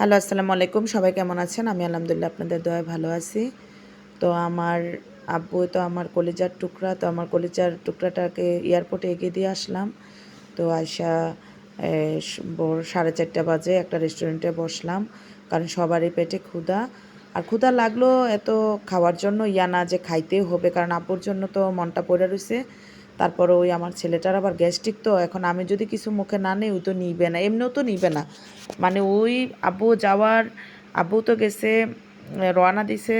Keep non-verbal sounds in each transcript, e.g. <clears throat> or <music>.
Hello, আসসালামু আলাইকুম। সবাই কেমন আছেন? আমি আলহামদুলিল্লাহ আপনাদের দয়ায় ভালো আছি। তো আমার আব্বু তো আমার কলিজার টুকরা, তো আমার কলিজার টুকরাটাকে এয়ারপোর্টে এগিয়ে দিয়ে আসলাম। তো আয়সা ভোর সাড়ে চারটা বাজে একটা রেস্টুরেন্টে বসলাম। কারণ সবারই পেটে ক্ষুধা। আর ক্ষুধা লাগল এত খাওয়ার জন্য, ইয়া না যে খাইতেই হবে, কারণ আব্বুর জন্য তো মনটা পড়ে রয়েছে তারপরে ওই আমার ছেলেটার আবার গ্যাস্ট্রিক তো, এখন আমি যদি কিছু মুখে না নেই, ও তো নিবে না, এমনিও তো নিবে না। মানে ওই আব্বু যাওয়ার, আব্বু তো গেছে রওনা দিছে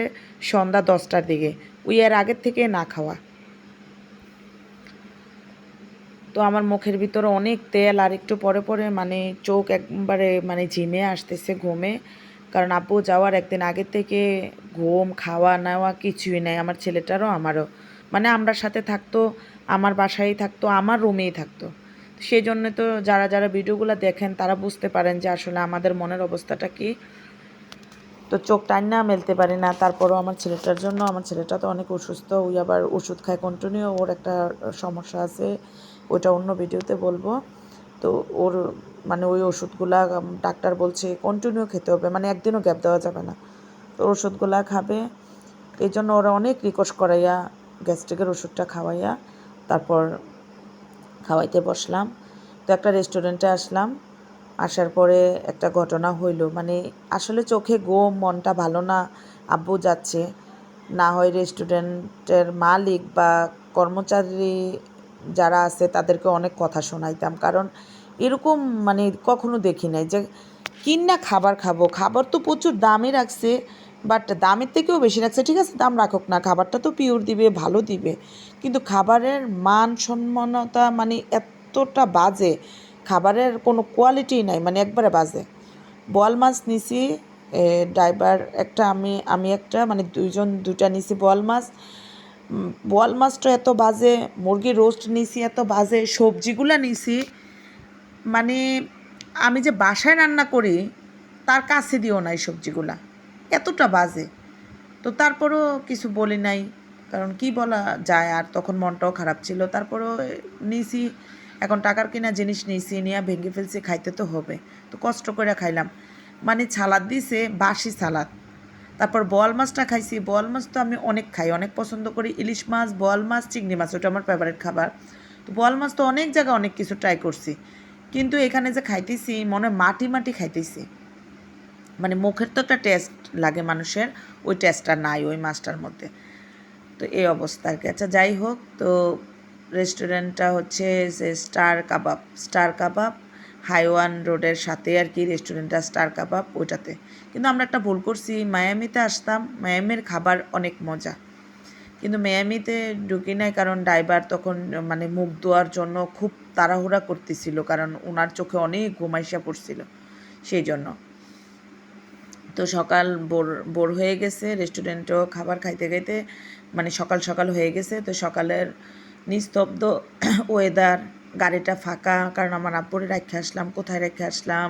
সন্ধ্যা দশটার দিকে। ওই এর আগের থেকে না খাওয়া। তো আমার মুখের ভিতরে অনেক তেল, আর একটু পরে পরে মানে চোখ একবারে মানে ঝিমে আসতেছে ঘুমে। কারণ আব্বু যাওয়ার একদিন আগে থেকে ঘুম, খাওয়া, নেওয়া কিছুই নাই, আমার ছেলেটারও, আমারও। মানে আমরা সাথে থাকতো আমার বাসায় থাকতো, আমার রুমেই থাকতো। সেই জন্য তো যারা যারা ভিডিওগুলো দেখেন, তারা বুঝতে পারেন যে আসলে আমাদের মনের অবস্থাটা কি। তো চোখ টান না মেলতে পারি না, তারপরও আমার ছেলেটার জন্য, আমার ছেলেটা তো অনেক অসুস্থ, ওই আবার ওষুধ খায় কন্টিনিউ ওর একটা সমস্যা আছে, ওইটা অন্য ভিডিওতে বলব। তো ওর মানে ওই ওষুধগুলা ডাক্তার বলছে কন্টিনিউ খেতে হবে মানে একদিনও গ্যাপ দেওয়া যাবে না। তো ওষুধগুলা খাবে এই জন্য ওরা অনেক রিকোয়েস্ট করাইয়া গ্যাস্ট্রিকের ওষুধটা খাওয়াইয়া তারপর খাওয়াইতে বসলাম। তো একটা রেস্টুরেন্টে আসলাম। আসার পরে একটা ঘটনা হইল মানে আসলে চোখে ঘুম, মনটা ভালো না, আব্বু যাচ্ছে। না হয় রেস্টুরেন্টের মালিক বা কর্মচারী যারা আছে তাদেরকে অনেক কথা শোনাইতাম। কারণ এরকম মানে কখনো দেখি নাই যে কিনা খাবার খাব। খাবার তো প্রচুর দামই রাখছে। বাট দামের থেকেও বেশি রাখছে ঠিক আছে? দাম রাখুক না, খাবারটা তো পিওর দিবে, ভালো দিবে। কিন্তু খাবারের মান সম্মানতা মানে এতটা বাজে, খাবারের কোনো কোয়ালিটি নাই মানে একবারে বাজে। বোয়াল মাছ নিছি ড্রাইভার একটা, আমি আমি একটা মানে দুইজন, দুইটা নিছি বোয়াল মাছ। বোয়াল মাছটা এত বাজে, মুরগির রোস্ট নিছি এত বাজে, সবজিগুলা নিছি মানে আমি যে বাসায় রান্না করি, তার কাছে দিও নাই সবজিগুলা। এতটা বাজে। তো তারপরও কিছু বলি নাই, কারণ কি বলা যায়, আর তখন মনটাও খারাপ ছিল। তারপরও নিয়েছি এখন টাকার কিনা জিনিস নিয়েছি নিয়ে ভেঙে ফেলছি, খাইতে তো হবে। তো কষ্ট করে খাইলাম। মানে ছালাদ দিছে, বাসি সালাদ। তারপর বোয়াল মাছটা খাইছি। বোয়াল মাছ তো আমি অনেক খাই, অনেক পছন্দ করি। ইলিশ মাছ, বোয়াল মাছ, চিংড়ি মাছ, ওটা আমার ফেভারিট খাবার। তো বোয়াল মাছ তো অনেক জায়গায় অনেক কিছু ট্রাই করছি। কিন্তু এখানে যে খাইতেছি, মনে মাটি মাটি খাইতেছি। মানে মুখের তো একটা টেস্ট লাগে মানুষের, ওই টেস্টটা নাই ওই মাছটার মধ্যে। তো এই অবস্থা আর কি। আচ্ছা যাই হোক, তো রেস্টুরেন্টটা হচ্ছে যে স্টার কাবাব স্টার কাবাব হাইওয়ান রোডের সাথে আর কি রেস্টুরেন্টটা স্টার কাবাব ওইটাতে। কিন্তু আমরা একটা ভুল করছি মায়ামিতে আসতাম মায়ামির খাবার অনেক মজা। কিন্তু মেয়ামিতে ঢুকি নাই কারণ ড্রাইভার তখন মানে মুখ ধোয়ার জন্য খুব তাড়াহুড়া করতেছিল, কারণ ওনার চোখে অনেক ঘুমাইসা পড়ছিল। সেই জন্য। তো সকাল বোর বোর হয়ে গেছে রেস্টুরেন্টেও খাবার খাইতে খাইতে মানে সকাল সকাল হয়ে গেছে। তো সকালের নিস্তব্ধ <clears throat> ওয়েদার গাড়িটা ফাঁকা, কারণ আমার আব্বুরে রেখে আসলাম, কোথায় রেখে আসলাম,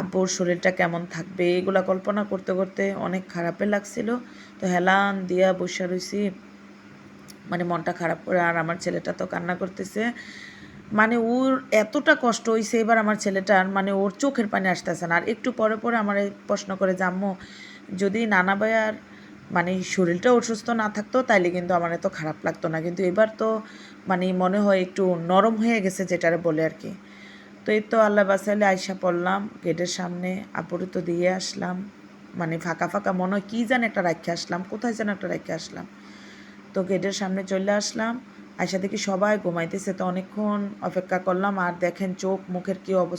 আব্বুর শরীরটা কেমন থাকবে, এগুলা কল্পনা করতে করতে অনেক খারাপে লাগছিল। তো হেলান দিয়া বসে রয়েছি মানে মনটা খারাপ করে, আর আমার ছেলেটা তো কান্না করতেছে। মানে ওর এতটা কষ্ট হয়েছে এবার আমার ছেলেটার মানে ওর চোখের পানি আসতেছে না। আর একটু পরে পরে আমার প্রশ্ন করে জাম্মু যদি নানা ভাইয়ার মানে শরীরটা অসুস্থ না থাকতো, তাইলে কিন্তু আমার এত খারাপ লাগতো না। কিন্তু এবার তো মানে মনে হয় একটু নরম হয়ে গেছে যেটারে বলে আর কি। তো এই তো আল্লাহ বাসাইলে আয়সা পড়লাম, গেটের সামনে আপুরে তো দিয়ে আসলাম। মানে ফাঁকা ফাঁকা মনে হয় কী যেন একটা রাখে আসলাম, কোথায় যেন একটা রেখে আসলাম। তো গেটের সামনে চলে আসলাম। আয়সা দেখি সবাই ঘুমাইতেছে। তো অনেকক্ষণ অপেক্ষা করলাম আর দেখেন চোখ মুখের কী অবস্থা।